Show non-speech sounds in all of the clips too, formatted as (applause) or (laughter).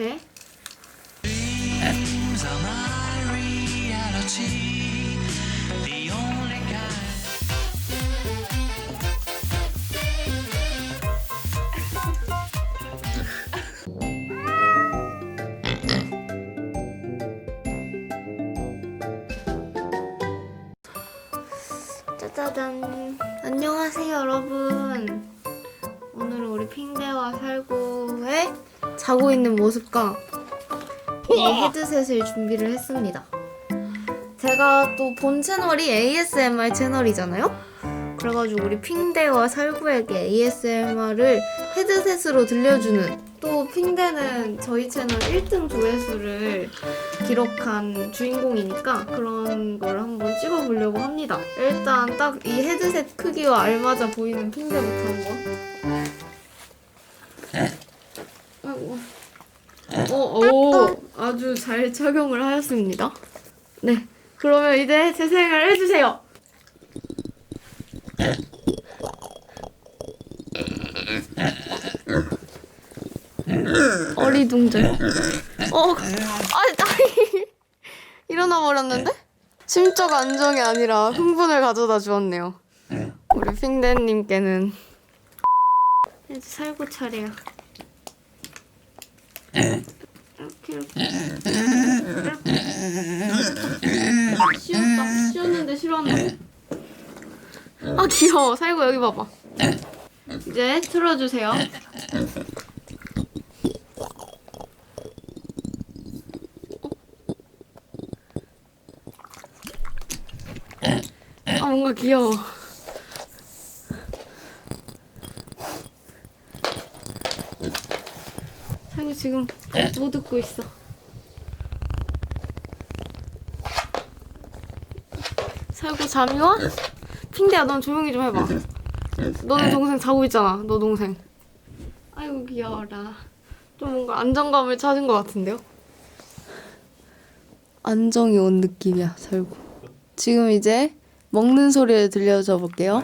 이렇게. 짜자잔 안녕하세요 여러분 오늘은 우리 핑대와 살고의 자고 있는 모습과 이 헤드셋을 준비를 했습니다 제가 또 본 채널이 ASMR 채널이잖아요 그래가지고 우리 핑대와 살구에게 ASMR을 헤드셋으로 들려주는 또 핑대는 저희 채널 1등 조회수를 기록한 주인공이니까 그런 걸 한번 찍어보려고 합니다. 일단 딱 이 헤드셋 크기와 알맞아 보이는 핑대부터 한번. 아이고. 어, 오, 아주 잘 착용을 하였습니다. 네, 그러면 이제 재생을 해주세요. 어리둥절. 어, 아니, 아니. 일어나 버렸는데? 심적 안정이 아니라 흥분을 가져다 주었네요. 우리 핑대님께는 이제 살고 차례야. (laughs) 쉬었는데 싫어한다. 아 귀여워. 살고 여기 봐봐. 이제 틀어주세요. 아 뭔가 귀여워. 살구 지금 뭐 듣고 있어? 살구 잠이 와? 핑대야 넌 조용히 좀 해봐. 너는 동생 자고 있잖아. 너 동생. 아이고 귀여워라. 좀 뭔가 안정감을 찾은 것 같은데요? 안정이 온 느낌이야 살구. 지금 이제 먹는 소리를 들려줘 볼게요.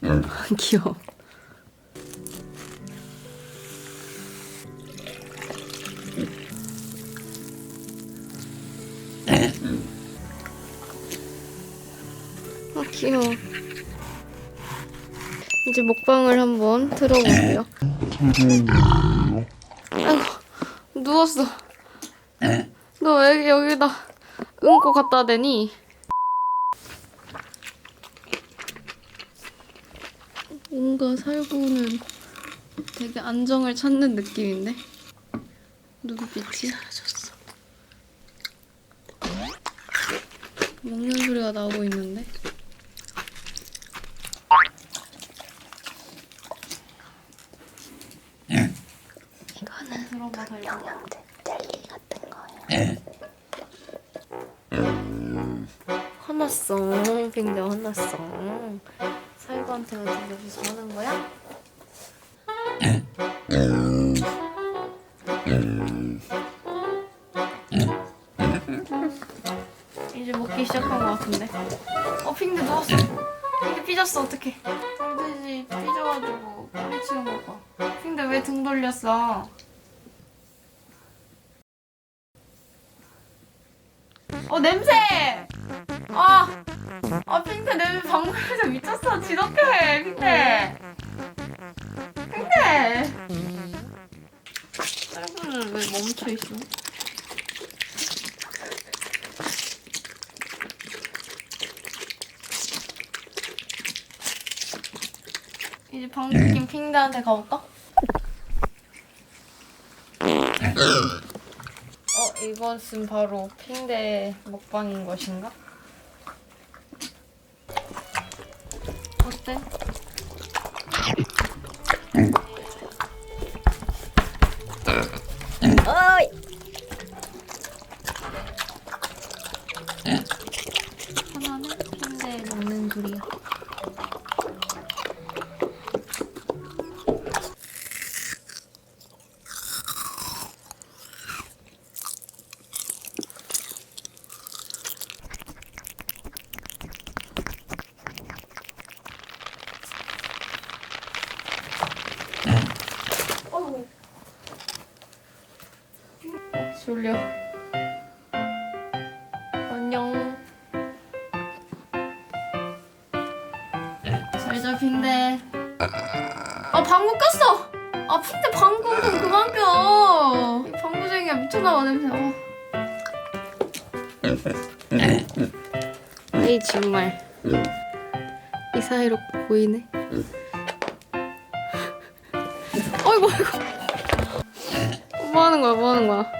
(laughs) 귀여워. 아 귀여워. 이제 먹방을 한번 들어볼게요. 아이고 누웠어. 너 왜 여기다 응고 갖다 대니? 뭔가 살고는 되게 안정을 찾는 느낌인데 눈빛이 사라졌어. 먹는 소리가 나오고 있는데. 이거는 젤리 같은 거예요. 화났어. 빙대 화났어. 살구한테만 들려줘서 하는 거야? 이제 먹기 시작한 것 같은데. 어, 핑대 누웠어. 핑대 삐졌어, 어떡해. 쫄돼지 삐져가지고 뿌리치는 거 봐. 핑대 왜등 돌렸어? 어, 냄새! 아! 아, 핑크 냄새 방문해서 미쳤어. 지독해, 핑크. 핑크! 짧은 왜 멈춰 있어? 이제 방금 낀 핑크한테 가볼까? (laughs) 어, 이것은 바로 핑대 먹방인 것인가? 어때? 어이! 하나는 핑대 먹는 소리야. 졸려. 안녕. 잘자 핑대. 아 방구 꼈어. 아 핑대 방구 좀 그만 껴. 이 방구쟁이야 미쳤나봐 냄새. 어. 아이 정말. 이 사이로 보이네. 어이구 어이구. 뭐 하는 거야 뭐 하는 거야.